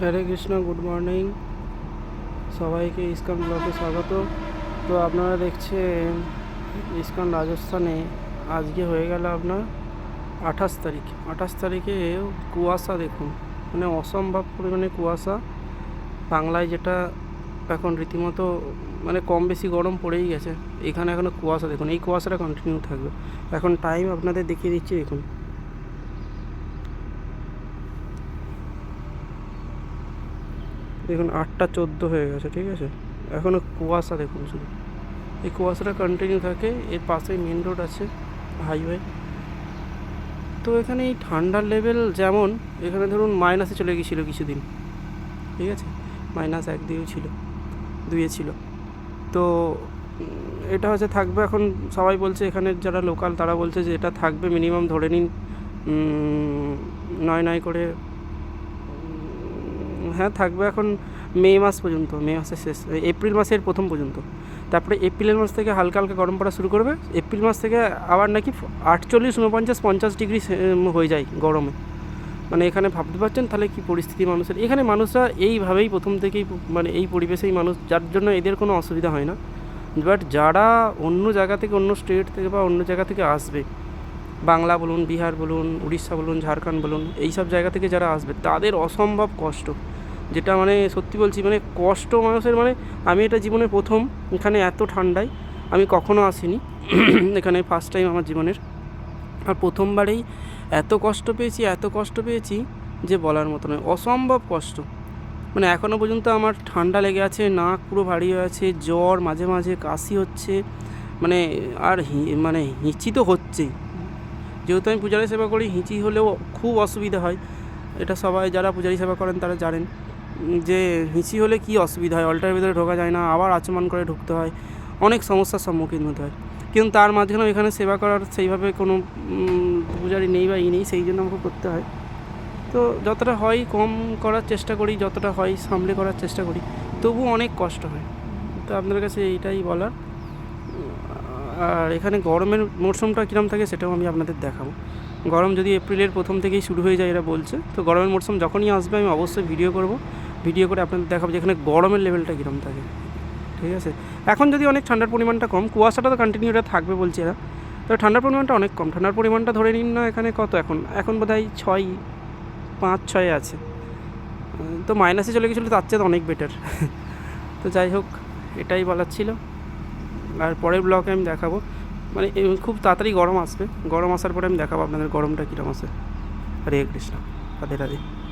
Hare Krishna, good morning. সবাইকে ইস্কন ব্লকে স্বাগত। তো আপনারা দেখছেন ইস্কন রাজস্থানে। আজকে হয়ে গেল আপনার আঠাশ তারিখ। আঠাশ তারিখে কুয়াশা দেখুন। মানে অসম্ভব পরিমাণে কুয়াশা। বাংলায় যেটা এখন রীতিমতো মানে কম বেশি গরম পড়েই গেছে। এখানে এখনও কুয়াশা দেখুন। এই কুয়াশাটা কন্টিনিউ থাকবে। এখন টাইম আপনাদের দেখিয়ে দিচ্ছি, দেখুন। দেখুন, আটটা চোদ্দ হয়ে গেছে, ঠিক আছে? এখনও কুয়াশা দেখুন শুধু। এই কুয়াশাটা কন্টিনিউ থাকে, এর পাশেই মেন রোড আছে হাইওয়ে তো এখানে এই ঠান্ডার লেভেল যেমন, এখানে ধরুন মাইনাসে চলে গিয়েছিল কিছুদিন, ঠিক আছে? মাইনাস এক দিয়েও ছিল, দুইয়ে ছিল। তো এটা হচ্ছে থাকবে এখন, সবাই বলছে এখানে যারা লোকাল তারা বলছে যে এটা থাকবে মিনিমাম ধরে নিন নয় নয় করে হ্যাঁ থাকবে এখন মে মাস পর্যন্ত, মে মাসের শেষ এপ্রিল মাসের প্রথম পর্যন্ত। তারপরে এপ্রিলের মাস থেকে হালকা হালকা গরম পড়া শুরু করবে, এপ্রিল মাস থেকে আবার নাকি আটচল্লিশ উনপঞ্চাশ পঞ্চাশ ডিগ্রি হয়ে যায় গরমে। মানে এখানে ভাবতে পারছেন তাহলে কি পরিস্থিতি মানুষের, এখানে মানুষরা এইভাবেই প্রথম থেকেই মানে এই পরিবেশেই মানুষ, যার জন্য এদের কোনো অসুবিধা হয় না। বাট যারা অন্য জায়গা থেকে, অন্য স্টেট থেকে বা অন্য জায়গা থেকে আসবে, বাংলা বলুন, বিহার বলুন, উড়িষ্যা বলুন, ঝাড়খণ্ড বলুন এই সব জায়গা থেকে যারা আসবে, তাদের অসম্ভব কষ্ট। যেটা মানে সত্যি বলছি মানে কষ্ট মানুষের মানে আমি এটা জীবনে প্রথম, এখানে এত ঠান্ডায় আমি কখনো আসিনি, এখানে ফার্স্ট টাইম আমার জীবনের। আর প্রথমবারেই এত কষ্ট পেয়েছি, এত কষ্ট পেয়েছি যে বলার মতো নয়, অসম্ভব কষ্ট। মানে এখনও পর্যন্ত আমার ঠান্ডা লেগে আছে, নাক পুরো ভারী হয়ে আছে, জ্বর মাঝে মাঝে, কাশি হচ্ছে মানে আর মানে হিঁচি তো হচ্ছেই। যেহেতু আমি পূজারী সেবা করি, হিঁচি হলেও খুব অসুবিধা হয়। এটা সবাই, যারা পূজারী সেবা করেন তারা জানেন। যে হিঁচি হলে কি অসুবিধা হয়? অল্টার ভিতরে ঢোকা যায় না, আবার আচমন করে ঢুকতে হয়। অনেক সমস্যার সম্মুখীন হতে হয়। কিন্তু তার মাঝখানেও এখানে সেবা করার সেইভাবে কোনো পূজারি নেই বা ই নেই, সেই জন্য আমাকে করতে হয়। তো যতটা হয় কম করার চেষ্টা করি, যতটা হয় সামলে করার চেষ্টা করি। তবু অনেক কষ্ট হয়। তো আপনাদের কাছে এইটাই বলার। আর এখানে গরমের মরশুমটা কীরকম থাকে সেটাও আমি আপনাদের দেখাবো। গরম যদি এপ্রিলের প্রথম থেকেই শুরু হয়ে যায় এরা বলছে, তো গরমের মরশুম যখনই আসবে আমি অবশ্যই ভিডিও করব। ভিডিও করে আপনাদের দেখাবো যে এখানে গরমের লেভেলটা কীরকম থাকে। ঠিক আছে? এখন যদি অনেক ঠান্ডার পরিমাণটা কম, কুয়াশাটা তো কন্টিনিউটা থাকবে বলছি এরা। তো ঠান্ডার পরিমাণটা অনেক কম। ঠান্ডার পরিমাণটা ধরে নিন না এখানে কত এখন? এখন বোধ হয় ছয়, পাঁচ, ছয় আছে। তো মাইনাসে চলে গেছিল, তার চেয়ে অনেক বেটার তো যাই হোক, এটাই বলার ছিল। আর পরের ব্লকে আমি দেখাবো। মানে খুব তাড়াতাড়ি গরম আসবে। গরম আসার পরে আমি দেখাবো আপনাদের গরমটা কীরকম আসে হরে কৃষ্ণ। রাধে রাধে।